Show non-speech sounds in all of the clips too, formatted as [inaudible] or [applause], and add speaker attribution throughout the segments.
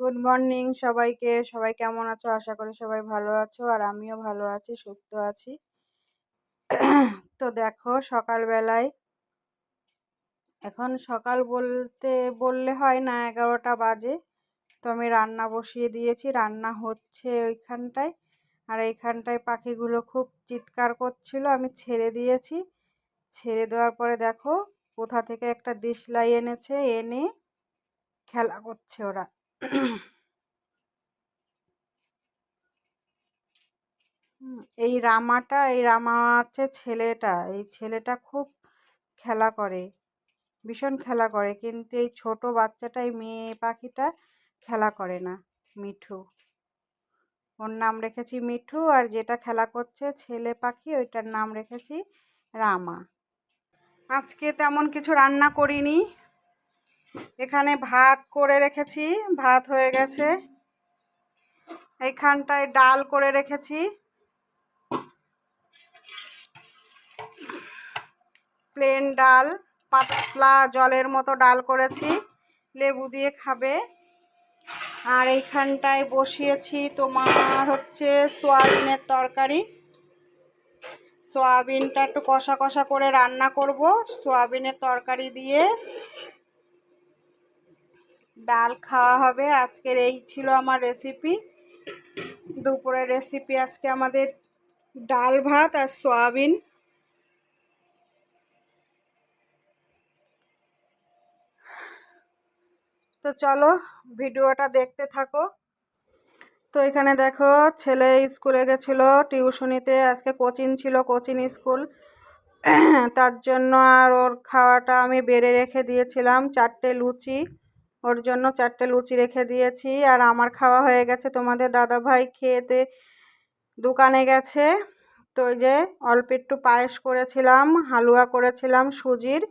Speaker 1: Good morning সবাইকে। সবাই কেমন আছো? আশা করি সবাই ভালো আছো আর আমিও ভালো আছি, সুস্থ আছি। তো দেখো, সকালবেলায় এখন সকাল বলতে বললে হয় না এগারোটা বাজে। তো আমি রান্না বসিয়ে দিয়েছি, রান্না হচ্ছে ওইখানটায়। আর এইখানটায় পাখিগুলো খুব চিৎকার করছিল, আমি ছেড়ে দিয়েছি। ছেড়ে দেওয়ার পরে দেখো, কোথা থেকে একটা দিশলাই এনেছে, এনে খেলা করছে ওরা। [clears throat] এই রামাটা, এই রামা হচ্ছে ছেলেটা। এই ছেলেটা খুব খেলা করে, ভীষণ খেলা করে। কিন্তু এই ছোট বাচ্চাটা, এই মেয়ে পাখিটা খেলা করে না, মিঠু। ওর নাম রেখেছি মিঠু আর যেটা খেলা করছে ছেলে পাখি, ওইটার নাম রেখেছি রামা। আজকে তেমন কিছু রান্না করিনি। এখানে ভাত করে রেখেছি, ভাত হয়ে গেছে। এইখানটায় ডাল করে রেখেছি। প্লেন ডাল, পাতলা জলের মতো ডাল করেছি, লেবু দিয়ে খাবে। আর এইখানটায় বসিয়েছি তোমার হচ্ছে সোয়াবিনের তরকারি। সোয়াবিনটা একটু কষা কষা করে রান্না করব। সোয়াবিনের তরকারি দিয়ে ডাল খাওয়া হবে। আজকের এই ছিল আমার রেসিপি দুপুরের রেসিপি আজকে আমাদের ডাল ভাত আর সোয়াবিন। তো চলো ভিডিওটা দেখতে থাকো। তো এখানে দেখো, ছেলে স্কুলে গেছিল টিউশনিতে, আজকে কোচিং ছিল কোচিং স্কুল। তার জন্য আর ওর খাওয়াটা আমি বেড়ে রেখে দিয়েছিলাম, চারটে লুচি। ওর জন্য চারটে লুচি রেখে দিয়েছি আর আমার খাওয়া হয়ে গেছে তোমাদের দাদা ভাই খেয়েতে দোকানে গেছে। তো ওই যে অল্প একটু পায়েস করেছিলাম হালুয়া করেছিলাম সুজির।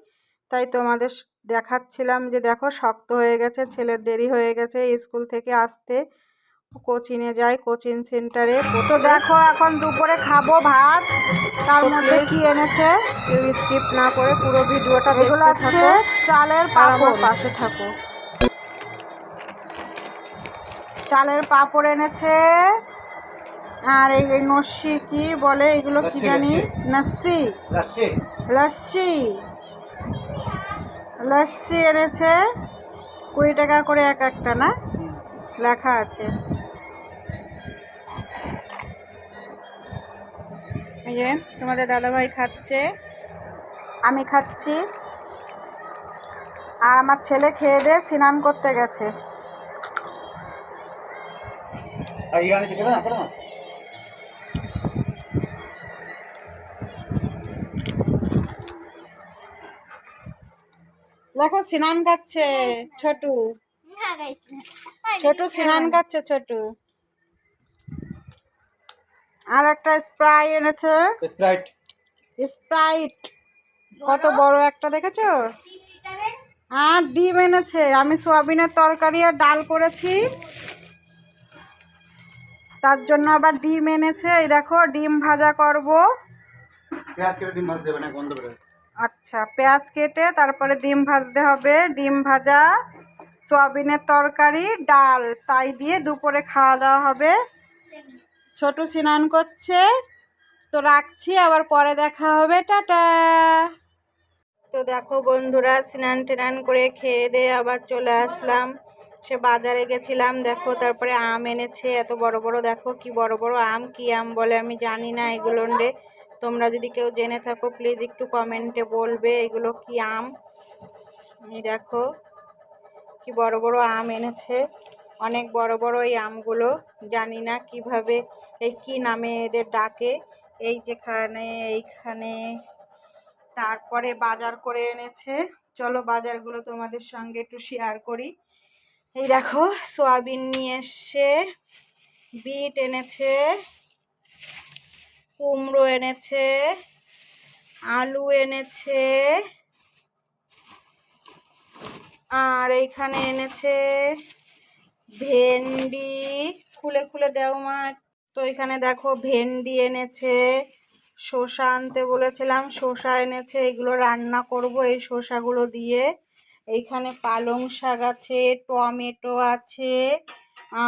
Speaker 1: তাই তোমাদের দেখাচ্ছিলাম যে দেখো শক্ত হয়ে গেছে ছেলের দেরি হয়ে গেছে স্কুল থেকে আসতে। কোচিংয়ে যাই কোচিং সেন্টারে। তো দেখো এখন দুপুরে খাব ভাত তার মধ্যে কি এনেছে? কেউ স্কিপ না করে পুরো ভিডিওটা এগুলো হচ্ছে চালের পাশে থাকো। চালের পাপড় এনেছে। আর এই নস্যি কি বলে এগুলো কি জানি? নাস্সি লস্যি। লস্যি। এনেছে। কুড়ি টাকা করে এক একটা না? লেখা আছে। এই যে তোমাদের দাদাভাই খাচ্ছে। আমি খাচ্ছি। আর আমার ছেলে খেয়ে দিয়ে স্নান করতে গেছে। দেখো স্নান কাটছে ছোটু। ছোটু স্নান কাটছে ছোটু। আর একটা স্প্রাই এনেছে।
Speaker 2: স্প্রাইট।
Speaker 1: স্প্রাইট। কত বড় একটা দেখেছ? আর ডিম এনেছে। আমি সোয়াবিনের তরকারি আর ডাল করেছি। তার জন্য আবার ডিম এনেছে এই দেখো ডিম ভাজা করব।
Speaker 2: পেঁয়াজ কেটে ডিম ভাজতে দেবে না গন্ধ করে
Speaker 1: আচ্ছা পেঁয়াজ কেটে তারপরে ডিম ভাজতে হবে। ডিম ভাজা সোয়াবিনের তরকারি ডাল তাই দিয়ে দুপুরে খাওয়া দাওয়া হবে। ছোট স্নান করছে তো রাখছি আবার পরে দেখা হবে টাটা। তো দেখো বন্ধুরা স্নান টেনান করে খেয়ে দিয়ে আবার চলে আসলাম। সে বাজারে গেছিলাম, দেখো তারপরে আম এনেছে, এত বড় বড়, দেখো কি বড় বড় আম, কি আম বলে আমি জানি না এগুলো রে তোমরা যদি কেউ জেনে থাকো প্লিজ একটু কমেন্টে বলবে এগুলো কি আম। দেখো কি বড় বড় আম এনেছে, অনেক বড় বড় এই আমগুলো, জানি না কীভাবে, এই কি নামে এদের ডাকে, এই যেখানে এইখানে। তারপরে বাজার করে এনেছে, চলো বাজারগুলো তোমাদের সঙ্গে একটু শেয়ার করি। এই দেখো, সোয়াবিন নিয়ে এসছে, বিট এনেছে, কুমড়ো এনেছে, আলু এনেছে, আর এইখানে এনেছে ভেন্ডি, খুলে খুলে দেও মা। তো এখানে দেখো ভেন্ডি এনেছে, শসা আনতে বলেছিলাম, শসা এনেছে, এগুলো রান্না করব এই শসাগুলো দিয়ে। এইখানে পালং শাক আছে, টমেটো আছে,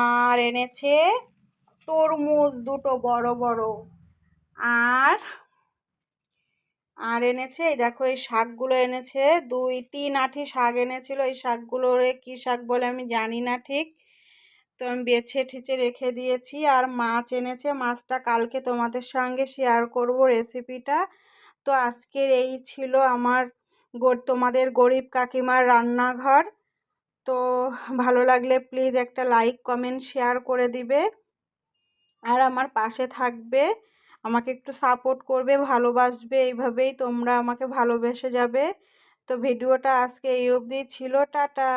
Speaker 1: আর এনেছে তরমুজ দুটো বড় বড়। আর আর এনেছে, এই দেখো এই শাকগুলো এনেছে, দুই তিন আঁটি শাক এনেছিল, এই শাকগুলোরে কী শাক বলে আমি জানি না ঠিক। তো আমি বেছে ঠিচে রেখে দিয়েছি, আর মাছ এনেছে, মাছটা কালকে তোমাদের সঙ্গে শেয়ার করব রেসিপিটা তো আজকের এই ছিল আমার তোমাদের গরিব কাকিমার রান্নাঘর। তো ভালো লাগলে প্লিজ একটা লাইক কমেন্ট শেয়ার করে দিবে। আর আমার পাশে থাকবে, আমাকে একটু সাপোর্ট করবে, ভালোবাসবে, এইভাবেই তোমরা আমাকে ভালোবেসে যাবে। তো ভিডিওটা আজকে এই অবধি ছিল, টাটা।